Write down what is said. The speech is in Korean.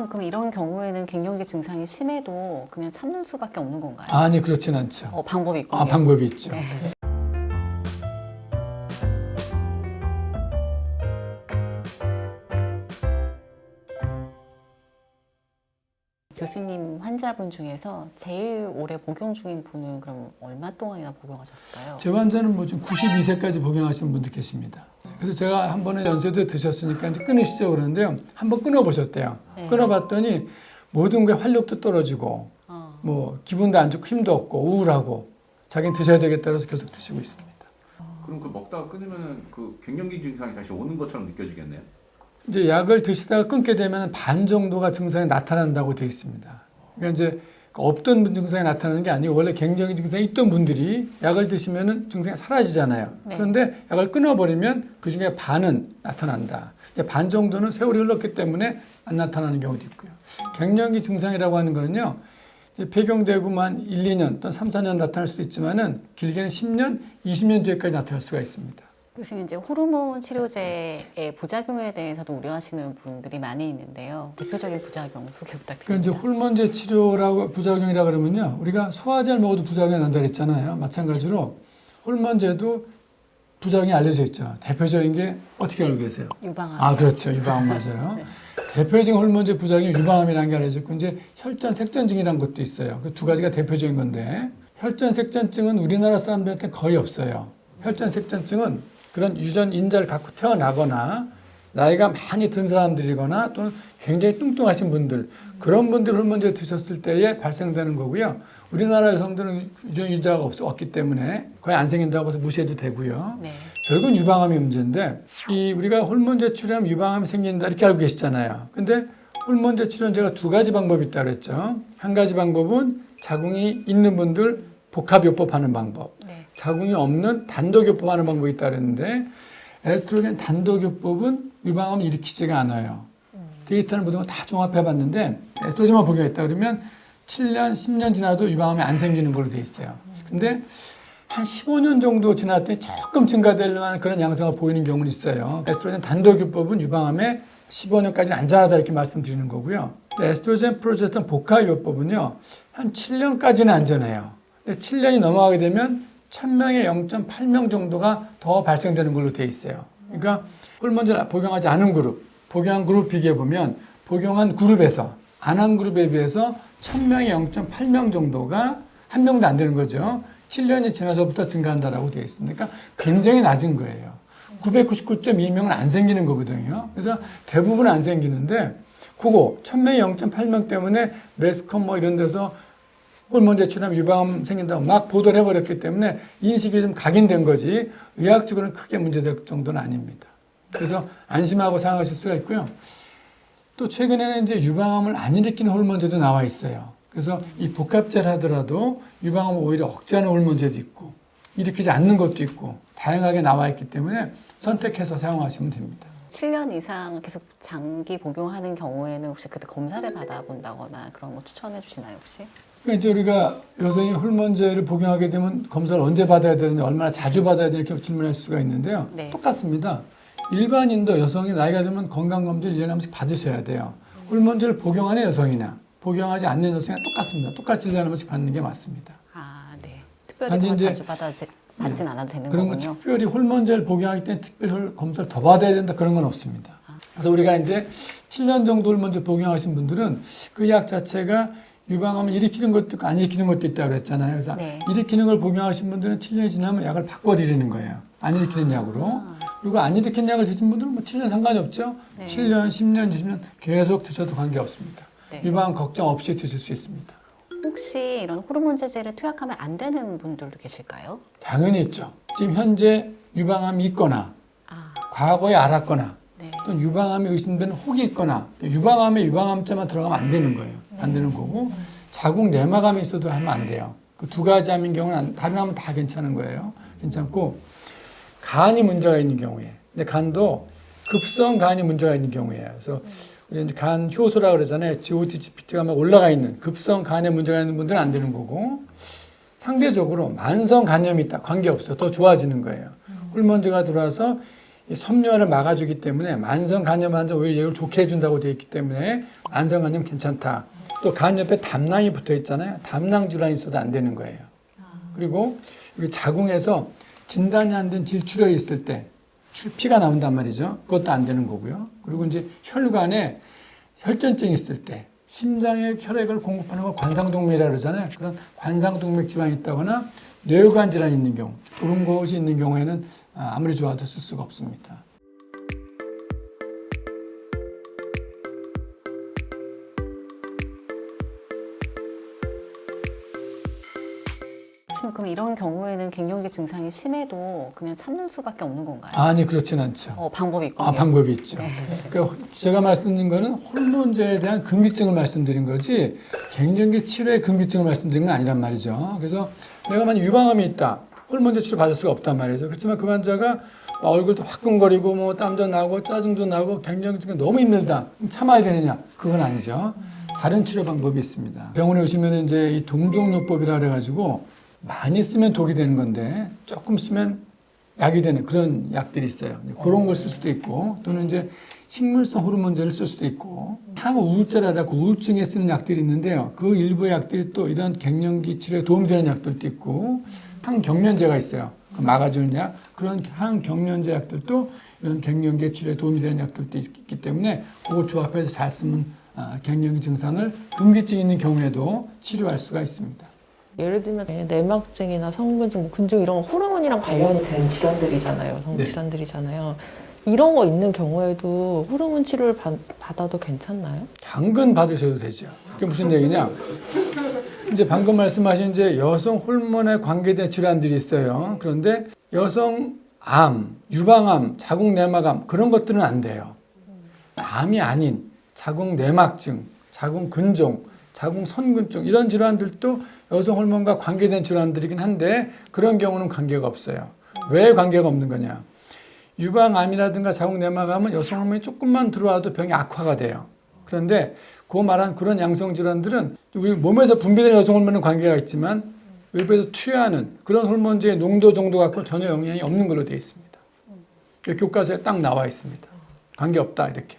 교수님 그럼 이런 경우에는 갱년기 증상이 심해도 그냥 참는 수밖에 없는 건가요? 아니 그렇진 않죠. 어, 방법이 있군요. 아 방법이 있죠. 네. 교수님 환자분 중에서 제일 오래 복용 중인 분은 그럼 얼마 동안이나 복용하셨을까요? 제 환자는 뭐좀 92세까지 복용하시는 분들 계십니다. 그래서 제가 한 번에 연세도 드셨으니까 이제 끊으시죠 그러는데요. 한번 끊어보셨대요. 네. 끊어봤더니 모든 게 활력도 떨어지고 어, 뭐 기분도 안 좋고 힘도 없고 우울하고 자기는 드셔야 되겠다 그래서 계속 드시고 있습니다. 그럼 그 먹다가 끊으면 그 갱년기 증상이 다시 오는 것처럼 느껴지겠네요. 이제 약을 드시다가 끊게 되면 반 정도가 증상이 나타난다고 되어 있습니다. 그러니까 이제 없던 증상이 나타나는 게 아니고 원래 갱년기 증상이 있던 분들이 약을 드시면은 증상이 사라지잖아요. 네. 그런데 약을 끊어버리면 그 중에 반은 나타난다. 이제 반 정도는 세월이 흘렀기 때문에 안 나타나는 경우도 있고요. 갱년기 증상이라고 하는 거는요. 폐경되고만 1, 2년 또는 3, 4년 나타날 수도 있지만은 길게는 10년, 20년 뒤에까지 나타날 수가 있습니다. 교수님 이제 호르몬 치료제의 부작용에 대해서도 우려하시는 분들이 많이 있는데요. 대표적인 부작용 소개 부탁드립니다. 이제 호르몬제 치료라고 부작용이라 그러면요. 우리가 소화제를 먹어도 부작용이 난다 그랬잖아요. 마찬가지로 호르몬제도 부작용이 알려져 있죠. 대표적인 게 어떻게 알고 계세요? 유방암. 아, 그렇죠. 유방암 맞아요. 네. 대표적인 호르몬제 부작용이 유방암이라는 게 알려져 있고 이제 혈전 색전증이라는 것도 있어요. 그 두 가지가 대표적인 건데 혈전 색전증은 우리나라 사람들한테 거의 없어요. 혈전 색전증은 그런 유전 인자를 갖고 태어나거나 나이가 많이 든 사람들이거나 또는 굉장히 뚱뚱하신 분들 그런 분들 호르몬제 드셨을 때에 발생되는 거고요. 우리나라 여성들은 유전 인자가 없, 없기 때문에 거의 안 생긴다고 해서 무시해도 되고요. 네. 결국은 유방암이 문제인데 이 우리가 호르몬제 치료하면 유방암이 생긴다 이렇게 알고 계시잖아요. 근데 호르몬제 치료는 제가 두 가지 방법이 있다 그랬죠. 한 가지 방법은 자궁이 있는 분들 복합요법 하는 방법. 네. 자궁이 없는 단독요법 하는 방법이 있다 그랬는데 에스트로겐 단독요법은 유방암을 일으키지가 않아요. 데이터를 모든 걸 다 종합해 봤는데 에스트로겐만 복용했다 그러면 7년, 10년 지나도 유방암이 안 생기는 걸로 돼 있어요. 근데 한 15년 정도 지났더니 조금 증가될 만한 그런 양상을 보이는 경우는 있어요. 에스트로겐 단독요법은 유방암에 15년까지는 안전하다 이렇게 말씀드리는 거고요. 에스트로겐 프로제스테론 복합요법은요. 한 7년까지는 안전해요. 근데 7년이 넘어가게 되면 1000명에 0.8명 정도가 더 발생되는 걸로 돼 있어요. 그러니까 호르몬제를 복용하지 않은 그룹, 복용한 그룹 비교해 보면 복용한 그룹에서 안 한 그룹에 비해서 1000명에 0.8명 정도가 한 명도 안 되는 거죠. 7년이 지나서부터 증가한다라고 되어 있습니다. 그러니까 굉장히 낮은 거예요. 999.2명은 안 생기는 거거든요. 그래서 대부분 안 생기는데 그거 1000명에 0.8명 때문에 매스컴 뭐 이런 데서 호르몬제 치료하면 유방암 생긴다고 막 보도를 해버렸기 때문에 인식이 좀 각인된 거지 의학적으로는 크게 문제될 정도는 아닙니다. 그래서 안심하고 사용하실 수가 있고요. 또 최근에는 이제 유방암을 안 일으키는 호르몬제도 나와 있어요. 그래서 이 복합제를 하더라도 유방암을 오히려 억제하는 호르몬제도 있고 일으키지 않는 것도 있고 다양하게 나와 있기 때문에 선택해서 사용하시면 됩니다. 7년 이상 계속 장기 복용하는 경우에는 혹시 그때 검사를 받아본다거나 그런 거 추천해 주시나요 혹시? 그러니까 이제 우리가 여성이 호르몬제를 복용하게 되면 검사를 언제 받아야 되는지 얼마나 자주 받아야 되는지 이렇게 질문할 수가 있는데요. 네. 똑같습니다. 일반인도 여성이 나이가 들면 건강검진을 1년에 한 번씩 받으셔야 돼요. 호르몬제를 복용하는 여성이나 복용하지 않는 여성이나 똑같습니다. 똑같이 1년에 한 번씩 받는 게 맞습니다. 아, 네. 특별히 더 자주 받아지, 받진 않아도 되는 그런 건 거군요. 특별히 호르몬제를 복용하기 때문에 특별히 홀- 검사를 더 받아야 된다 그런 건 없습니다. 그래서 우리가 이제 7년 정도 호르몬제 복용하신 분들은 그 약 자체가 유방암을 일으키는 것도 있고 안 일으키는 것도 있다고 그랬잖아요. 그래서 네. 일으키는 걸 복용하신 분들은 7년이 지나면 약을 바꿔드리는 거예요. 안 일으키는 약으로. 그리고 안 일으키는 약을 드신 분들은 뭐 7년 상관이 없죠. 네. 7년, 10년, 20년 계속 드셔도 관계없습니다. 네. 유방암 걱정 없이 드실 수 있습니다. 혹시 이런 호르몬 제제를 투약하면 안 되는 분들도 계실까요? 당연히 있죠. 지금 현재 유방암이 있거나 아, 과거에 알았거나 네. 또는 유방암이 의심되는 혹이 있거나 유방암에 유방암자만 들어가면 안 되는 거예요. 안 되는 거고 자궁 내막암이 있어도 하면 안 돼요. 그 두 가지 암인 경우는 안- 다른 암은 다 괜찮은 거예요. 괜찮고 간이 문제가 있는 경우에 근데 간도 급성 간이 문제가 있는 경우에요. 그래서 우리 이제 간 효소라 그러잖아요. GOT-GPT가 막 올라가 있는 급성 간에 문제가 있는 분들은 안 되는 거고 상대적으로 만성 간염이 있다 관계 없어요. 더 좋아지는 거예요. 호르몬제가 들어와서 이 섬유화를 막아주기 때문에 만성 간염 환자 오히려 얘를 좋게 해준다고 되어 있기 때문에 만성 간염 괜찮다. 또 간 옆에 담낭이 붙어 있잖아요. 담낭 질환이 있어도 안 되는 거예요. 그리고 여기 자궁에서 진단이 안 된 질출혈이 있을 때 출- 피가 나온단 말이죠. 그것도 안 되는 거고요. 그리고 이제 혈관에 혈전증이 있을 때 심장에 혈액을 공급하는 걸 관상동맥이라 그러잖아요. 그런 관상동맥 질환이 있다거나 뇌혈관 질환이 있는 경우 그런 것이 있는 경우에는 아, 아무리 좋아도 쓸 수가 없습니다. 교수님 그럼 이런 경우에는 갱년기 증상이 심해도 그냥 참는 수밖에 없는 건가요? 아니 그렇진 않죠. 어, 방법이 있군요. 아, 방법이 있죠. 네. 그러니까 제가 말씀드린 거는 호르몬제에 대한 금기증을 말씀드린 거지 갱년기 치료의 금기증을 말씀드린 건 아니란 말이죠. 그래서 내가 만약 유방암이 있다. 호르몬제 치료 받을 수가 없단 말이죠. 그렇지만 그 환자가 막 얼굴도 화끈거리고 뭐 땀도 나고 짜증도 나고 갱년기가 너무 힘들다. 참아야 되느냐? 그건 아니죠. 다른 치료 방법이 있습니다. 병원에 오시면 이제 이 동종요법이라 그래가지고 많이 쓰면 독이 되는 건데 조금 쓰면 약이 되는 그런 약들이 있어요. 그런 걸 쓸 수도 있고 또는 이제 식물성 호르몬제를 쓸 수도 있고 항우울제라고 우울증에 쓰는 약들이 있는데요. 그 일부 약들이 또 이런 갱년기 치료에 도움이 되는 약들도 있고 항경련제가 있어요. 그 막아주는 약 그런 항경련제 약들도 이런 갱년기 치료에 도움이 되는 약들도 있기 때문에 그걸 조합해서 잘 쓰면 아, 갱년기 증상을 금기증 있는 경우에도 치료할 수가 있습니다. 예를 들면 내막증이나 성분증, 뭐 근증 이런 호르몬이랑 관련이 된 질환들이잖아요. 성 네. 질환들이잖아요. 이런 거 있는 경우에도 호르몬 치료를 받, 받아도 괜찮나요? 당근 받으셔도 되죠. 그게 무슨 얘기냐? 이제 방금 말씀하신 이제 여성 호르몬에 관계된 질환들이 있어요. 그런데 여성 암, 유방암, 자궁 내막암 그런 것들은 안 돼요. 암이 아닌 자궁 내막증, 자궁 근종, 자궁 선근증 이런 질환들도 여성 호르몬과 관계된 질환들이긴 한데 그런 경우는 관계가 없어요. 왜 관계가 없는 거냐? 유방암이라든가 자궁 내막암은 여성 호르몬이 조금만 들어와도 병이 악화가 돼요. 그런데 그 말한 그런 양성 질환들은 우리 몸에서 분비되는 여성 호르몬은 관계가 있지만 외부에서 투여하는 그런 호르몬제의 농도 정도 갖고 전혀 영향이 없는 걸로 되어 있습니다. 교과서에 딱 나와 있습니다. 관계 없다 이렇게.